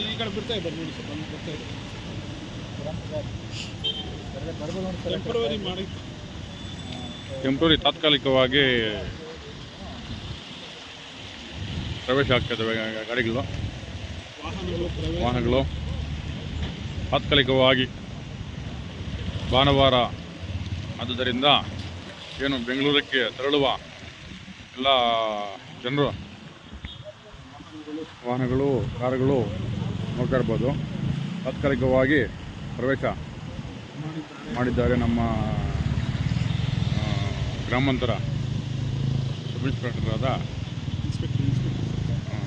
ಈ ಕಡೆ ಬಿಡ್ತಾ ಇದ್ದಾರೆ ನೋಡಿ ಸರ್ ಬಂದು ಬರ್ತಾ ಇದ್ದಾರೆ ಟೆಂಪ್ರವರಿ ಮಾಡಿ ತಾತ್ಕಾಲಿಕವಾಗಿ ಪ್ರವೇಶ ಆಗ್ತದೆ ಗಾಡಿಗಳು. ವಾಹನಗಳು ವಾಹನಗಳು. ತಾತ್ಕಾಲಿಕವಾಗಿ ಭಾನುವಾರ ಆದುದರಿಂದ ಏನು ಬೆಂಗಳೂರಕ್ಕೆ ತೆರಳುವ ಎಲ್ಲ ಜನರು ವಾಹನಗಳು ಕಾರುಗಳು ನೋಡ್ತಾ ಇರ್ಬೋದು. ತಾತ್ಕಾಲಿಕವಾಗಿ ಪ್ರವೇಶ ಮಾಡಿದ್ದಾರೆ ನಮ್ಮ ಗ್ರಾಮಾಂತರ ಸಬ್ ಇನ್ಸ್ಪೆಕ್ಟರಾದ ಇನ್ಸ್ಪೆಕ್ಟರ್ ಇನ್ಸ್ಪೆಕ್ಟರ್. ಆ,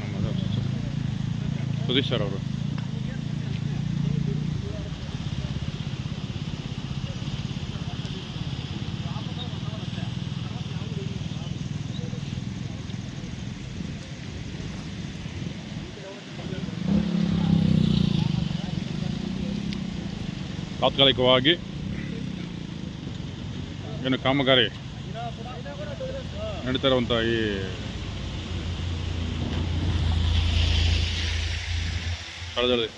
ನಮ್ಮ ಸುದೀಶ್ ಸರ್ ಅವರು. ತಾತ್ಕಾಲಿಕವಾಗಿ ಏನು ಕಾಮಗಾರಿ ನಡೀತಾ ಇರುವಂಥ ಈ ಸ್ಥಳದಲ್ಲಿ.